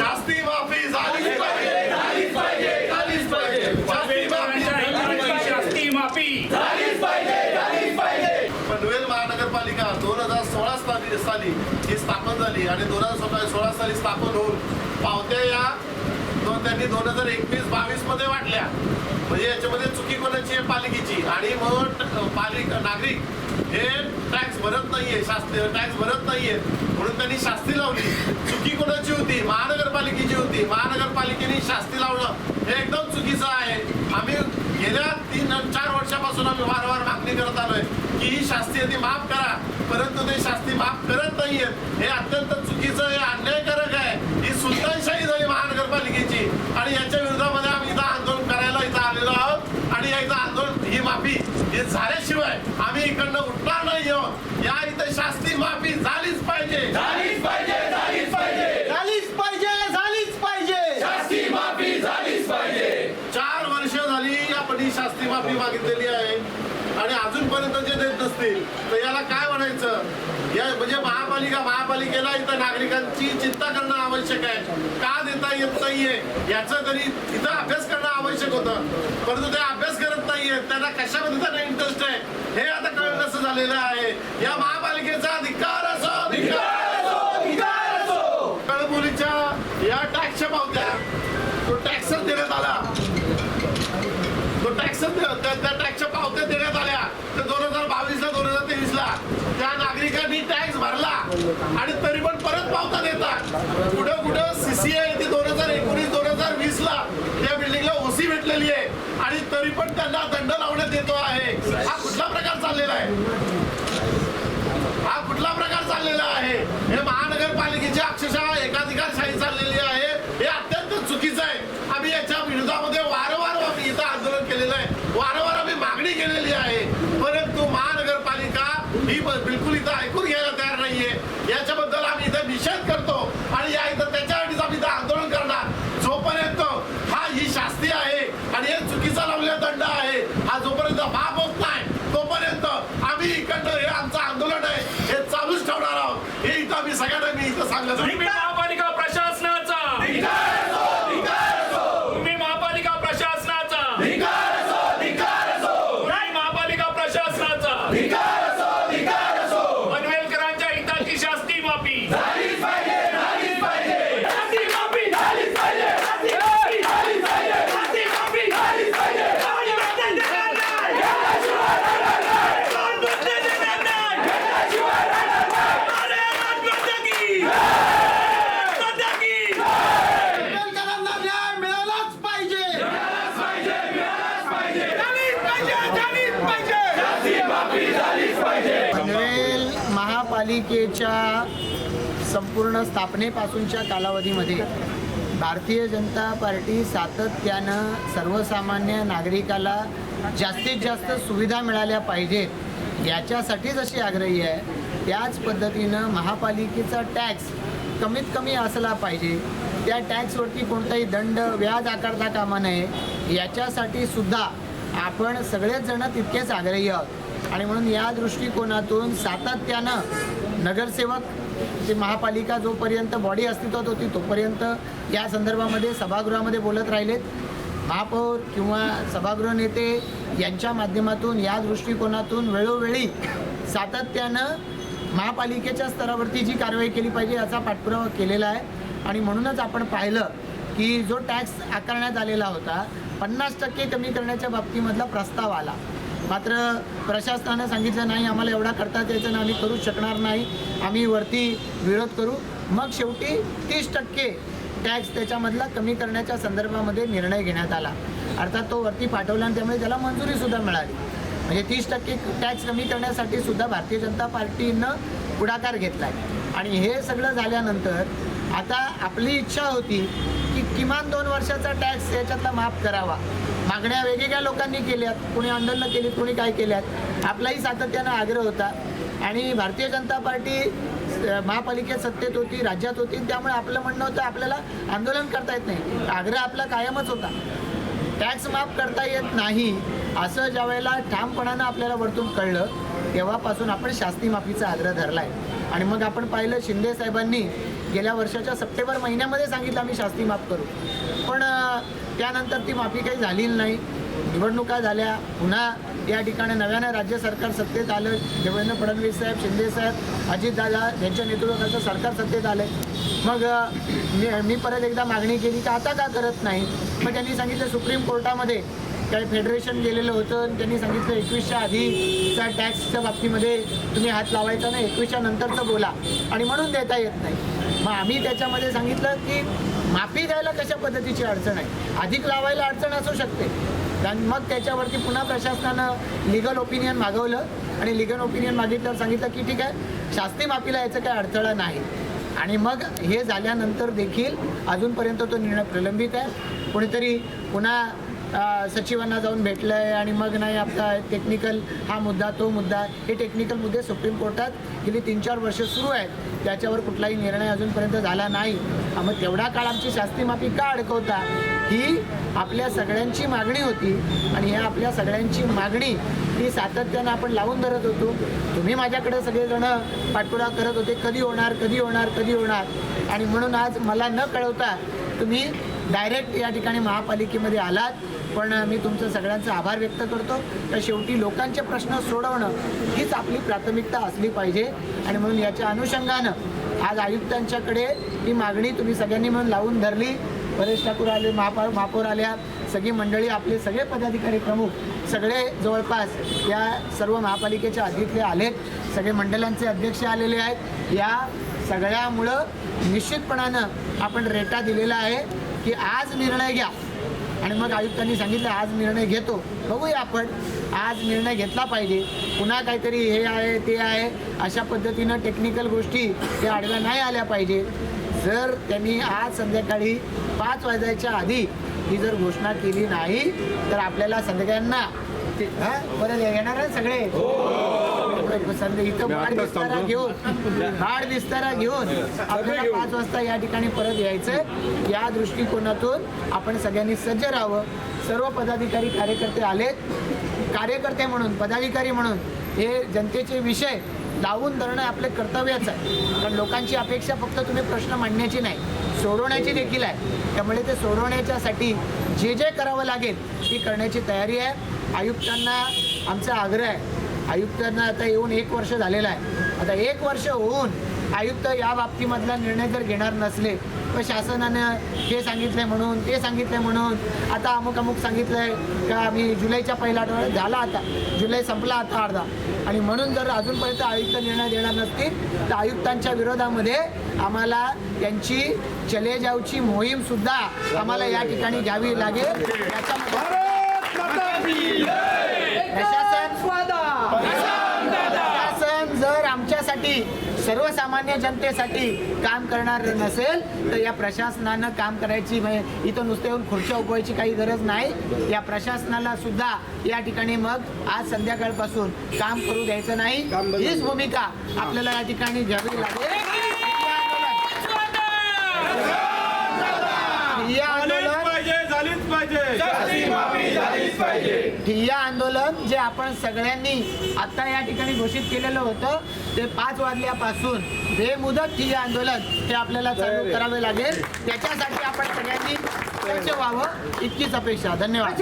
शास्ती माफी झालीच पाहिजे. झालीच पाहिजे झालीच पाहिजे. शास्ती माफी शास्ती माफी. पनवेल महानगरपालिका दोन हजार सोळा साली साली ही स्थापन झाली आणि दोन हजार सोळा सोळा साली स्थापन होऊन पावत्या या त्यांनी दोन हजार एकवीस बावीसमध्ये वाटल्या म्हणजे याच्यामध्ये चुकी कोणाची आहे? पालिकेची. आणि मग पालिका नागरिक हे टॅक्स भरत नाहीये शास्त्री टॅक्स भरत नाहीये. म्हणून त्यांनी शास्ती लावली. चुकी कोणाची होती? महानगरपालिकेची होती. महानगरपालिकेने शास्ती लावणं हे एकदम चुकीचं आहे. आम्ही गेल्या तीन चार वर्षापासून आम्ही वारंवार मागणी करत आलोय की ही शास्ती ती माफ करा. परंतु ते शास्ती माफ करत नाहीयेत. हे अत्यंत चुकीचं हे अन्यायकारक आहे. ही सुलतानशाही झाली महानगरपालिकेची. आणि याच्या विरोधामध्ये आम्ही इथं आंदोलन करायला इथं आलेलो आहोत. आणि याचं आंदोलन ही माफी हे झाल्याशिवाय आम्ही इकडनं उठणार नाही आहोत. या इथं शास्ती माफी झालीच पाहिजे. झालीच पाहिजे झालीच पाहिजे. झालीच पाहिजे झालीच पाहिजे. माफी झालीच पाहिजे. चार वर्ष झाली आपण ही शास्ती माफी मागितलेली आहे. आणि अजूनपर्यंत जे देत नसतील तर याला काय म्हणायचं? या म्हणजे महापालिका महापालिकेला इथं नागरिकांची चिंता करणं आवश्यक आहे. का देता येत नाहीये? याचं तरी इथं अभ्यास करणं आवश्यक होतं. परंतु ते अभ्यास करत नाहीये. त्यांना कशामध्ये त्यांना इंटरेस्ट आहे? हे आता कळणं झालेलं आहे. या महापालिकेचा अधिकार असो धिक्कार कळमुलीच्या या टॅक्सच्या पावत्या तो टॅक्सच देण्यात आला. तो टॅक्सच त्या त्या पावत्या देण्यात आल्या. तर दोन हजार बावीस ला दोन हजार तेवीस ला त्या नागरिकांनी टॅक्स भरला. आणि तरी पण परत पावता देतात. कुठं कुठं सीसीआय ती दोन हजार एकोणीस दोन हजार वीस ला त्या बिल्डिंगला ओसी भेटलेली आहे. आणि तरी पण त्यांना दंड लावण्यात येतो आहे. हा कुठला प्रकार चाललेला आहे? हा कुठला प्रकार चाललेला आहे? हे महानगरपालिकेच्या अक्षरशः एकाधिकारशाही चाललेली आहे हे अत्यंत चुकीचं आहे आम्ही याच्या विरोधामध्ये वारंवार आम्ही इथं आंदोलन केलेलं आहे वारंवार आम्ही मागणी केलेली आहे परंतु महानगरपालिका ही ब- बिलकुल इथं ऐकून घ्यायला तयार नाहीये याच्याबद्दल आम्ही इथं निषेध करतो आणि या इथं त्याच्यासाठीच आम्ही आंदोलन करणार. जोपर्यंत हा ही शास्ती आहे आणि हे चुकीचा लावलेला दंड आहे हा जोपर्यंत माफ होत नाही तोपर्यंत आम्ही इकडनं हे आमचं आंदोलन आहे हे चालूच ठेवणार आहोत. हे इथं आम्ही सगळ्यांना मी इथं सांगत तुम्ही महापालिका प्रशासनाचा धिक्कार असो, धिक्कार असो. तुम्ही महापालिका प्रशासनाचा धिक्कार असो, धिक्कार असो. तुम्ही महापालिका प्रशासनाचा धिक्कार असो, धिक्कार असो. पनवेलकरांच्या हिताची शास्ती माफी झालीच पाहिजे, झालीच पाहिजे. शास्ती माफी झालीच पाहिजे. शास्ती माफी झालीच पाहिजे. शास्ती माफी झालीच पाहिजे. घेतल्याशिवाय राहणार नाही. घेतल्याशिवाय राहणार नाही. पनवेलकरांना न्याय मिळालाच पाहिजे मिळालाच पाहिजे, मिळालाच पाहिजे. पाहिजे शास्ती माफी झालीच पाहिजे. पनवेल महापालिकेच्या संपूर्ण स्थापनेपासूनच्या कालावधीमध्ये भारतीय जनता पार्टी सातत्यानं सर्वसामान्य नागरिकाला जास्तीत जास्त सुविधा मिळाल्या पाहिजेत याच्यासाठीच अशी आग्रही आहे. त्याच पद्धतीनं महापालिकेचा टॅक्स कमीत कमी असला पाहिजे. त्या टॅक्सवरती कोणताही दंड व्याज आकारता कामा नये. याच्यासाठी सुद्धा आपण सगळेच जण तितकेच आग्रही आहोत. आणि म्हणून या दृष्टिकोनातून सातत्यानं नगरसेवक ते महापालिका जोपर्यंत बॉडी अस्तित्वात होती तोपर्यंत या संदर्भामध्ये सभागृहामध्ये बोलत राहिलेत. महापौर किंवा सभागृह नेते यांच्या माध्यमातून या दृष्टिकोनातून वेळोवेळी सातत्यानं महापालिकेच्या स्तरावरती जी कारवाई केली पाहिजे याचा पाठपुरावा केलेला आहे. आणि म्हणूनच आपण पाहिलं की जो टॅक्स आकारण्यात आलेला होता पन्नास टक्के कमी करण्याच्या बाबतीमधला प्रस्ताव आला. मात्र प्रशासनानं सांगितलं नाही आम्हाला एवढा करता यायचं नाही आम्ही करू शकणार नाही. आम्ही वरती विरोध करू. मग शेवटी तीस टक्के टॅक्स त्याच्यामधला कमी करण्याच्या संदर्भामध्ये निर्णय घेण्यात आला. अर्थात तो वरती पाठवला आणि त्यामुळे त्याला मंजुरीसुद्धा मिळाली. म्हणजे तीस टक्के टॅक्स कमी करण्यासाठी सुद्धा भारतीय जनता पार्टीनं पुढाकार घेतला आहे आणि हे सगळं झाल्यानंतर आता आपली इच्छा होती की किमान दोन वर्षाचा टॅक्स याच्यातला माफ करावा. मागण्या वेगवेगळ्या लोकांनी केल्यात. कोणी आंदोलनं केलीत कोणी काय केल्यात. आपलाही सातत्यानं आग्रह होता. आणि भारतीय जनता पार्टी महापालिकेत सत्तेत होती राज्यात होती त्यामुळे आपलं म्हणणं होतं आपल्याला आंदोलन करता येत नाही. आग्रह आपला कायमच होता. टॅक्स माफ करता येत नाही असं ज्या वेळेला ठामपणानं आपल्याला वरतून कळलं तेव्हापासून आपण शास्ती माफीचा आग्रह धरला आहे आणि मग आपण पाहिलं शिंदे साहेबांनी गेल्या वर्षाच्या सप्टेंबर महिन्यामध्ये सांगितलं आम्ही शास्ती माफ करू. पण त्यानंतर ती माफी काही झालेली नाही. निवडणुका झाल्या. पुन्हा या ठिकाणी नव्यानं राज्य सरकार सत्तेत आलं. देवेंद्र फडणवीस साहेब शिंदे साहेब अजितदादा यांच्या नेतृत्वाचं सरकार सत्तेत आलं. मग मी मी परत एकदा मागणी केली की आता का करत नाही? मग त्यांनी सांगितलं सुप्रीम कोर्टामध्ये काही फेडरेशन गेलेलं होतं आणि त्यांनी सांगितलं एकवीसच्या आधीच्या टॅक्सच्या बाबतीमध्ये तुम्ही हात लावायचा नाही एकवीसच्या नंतरचं बोला. आणि म्हणून देता येत नाही. मग आम्ही त्याच्यामध्ये सांगितलं की माफी द्यायला कशा पद्धतीची अडचण आहे? अधिक लावायला अडचण असू शकते. आणि मग त्याच्यावरती पुन्हा प्रशासनानं लिगल ओपिनियन मागवलं आणि लिगल ओपिनियन मागितल्यावर सांगितलं की ठीक आहे शास्ती माफीला याचं काही अडथळा नाही. आणि मग हे झाल्यानंतर देखील अजूनपर्यंत तो निर्णय प्रलंबित आहे. कोणीतरी पुन्हा सचिवांना जाऊन भेटलं आहे आणि मग नाही आपला टेक्निकल हा मुद्दा तो मुद्दा. हे टेक्निकल मुद्दे सुप्रीम कोर्टात गेली तीन चार वर्ष सुरू आहेत. त्याच्यावर कुठलाही निर्णय अजूनपर्यंत झाला नाही. मग तेवढा काळ आमची शास्ती माफी का अडकवता? ही आपल्या सगळ्यांची मागणी होती आणि ह्या आपल्या सगळ्यांची मागणी ही सातत्यानं आपण लावून धरत होतो. तुम्ही माझ्याकडे सगळेजण पाठपुरावा करत होते. कधी होणार कधी होणार कधी होणार? आणि म्हणून आज मला न कळवता तुम्ही डायरेक्ट या ठिकाणी महापालिकेमध्ये आलात. पण मी तुमचं सगळ्यांचा आभार व्यक्त करतो. तर शेवटी लोकांचे प्रश्न सोडवणं हीच आपली प्राथमिकता असली पाहिजे. आणि म्हणून याच्या अनुषंगानं आज आयुक्तांच्याकडे ही मागणी तुम्ही सगळ्यांनी म्हणून लावून धरली. परेश ठाकूर आले महापा महापौर आल्या सगळी मंडळी आपले सगळे पदाधिकारी प्रमुख सगळे जवळपास या सर्व महापालिकेच्या हद्दीतले आलेत सगळे मंडळांचे अध्यक्ष आलेले आहेत. या सगळ्यामुळं निश्चितपणानं आपण रेटा दिलेला आहे. की आज निर्णय घ्या. आणि मग आयुक्तांनी सांगितलं आज निर्णय घेतो. बघूया आपण. आज निर्णय घेतला पाहिजे. पुन्हा काहीतरी हे आहे ते आहे. अशा पद्धतीनं टेक्निकल गोष्टी या आडव्या नाही आल्या पाहिजे. जर त्यांनी आज संध्याकाळी पाच वाजायच्या आधी ही जर घोषणा केली नाही तर आपल्याला सगळ्यांना ते- हा? बरं येणार आहे सगळे? हो. संध्या इथं बाड विस्तारा घेऊन बाड विस्तारा घेऊन आपल्याला पाच वाजता या ठिकाणी परत यायचं या दृष्टिकोनातून आपण सगळ्यांनी सज्ज राहावं. सर्व पदाधिकारी कार्यकर्ते आलेत. कार्यकर्ते म्हणून पदाधिकारी म्हणून हे जनतेचे विषय लावून धरणं आपले कर्तव्यच आहे. कारण लोकांची अपेक्षा फक्त तुम्ही प्रश्न मांडण्याची नाही सोडवण्याची देखील आहे. त्यामुळे ते सोडवण्याच्यासाठी जे जे करावं लागेल ती करण्याची तयारी आहे. आयुक्तांना आमचा आग्रह आहे. आयुक्तांना आता येऊन एक वर्ष झालेलं आहे. आता एक वर्ष होऊन आयुक्त या बाबतीमधला निर्णय जर घेणार नसले. तर शासनानं हे सांगितलंय म्हणून ते सांगितलंय म्हणून आता अमुक अमुक सांगितलंय का आम्ही जुलैच्या पहिल्या आठवड्यात झाला आता. जुलै संपला आता अर्धा. आणि म्हणून जर अजूनपर्यंत आयुक्त निर्णय देणार नसतील तर आयुक्तांच्या विरोधामध्ये आम्हाला त्यांची चले जाऊची मोहीम सुद्धा आम्हाला या ठिकाणी घ्यावी लागेल. याच्यामध्ये आमच्यासाठी सर्वसामान्य जनतेसाठी काम करणार नसेल तर या प्रशासनानं काम करायची म्हणजे इथं नुसते येऊन खुर्च्या उगवायची काही गरज नाही. या प्रशासनाला सुद्धा या ठिकाणी मग आज संध्याकाळपासून काम करू द्यायचं नाही. हीच भूमिका आपल्याला या ठिकाणी घ्यावी लागेल. झालीच पाहिजे. ठिय्या आंदोलन जे आपण सगळ्यांनी आता या ठिकाणी घोषित केलेलं होतं ते पाच वाजल्यापासून बेमुदत ठिय्या आंदोलन हे आपल्याला चालू करावे लागेल. त्याच्यासाठी आपण सगळ्यांनी व्हावं. इतकीच अपेक्षा. धन्यवाद.